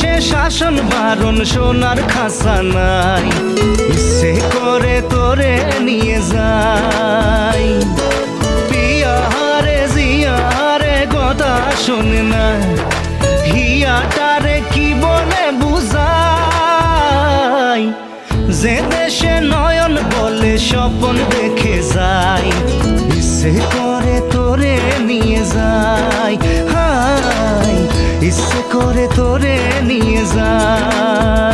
সে শাসন, বারণ সোনার খাসা নাই। ইচ্ছে করে তোরে নিয়ে যাই। পিয়ারে জিয়ারে কথা শোনে না। হিয়াটারে কি বলে বুঝাই? যে দেশে নয়ন বলে স্বপন দেখে যাই। ইচ্ছে করে তোরে নিয়ে যাই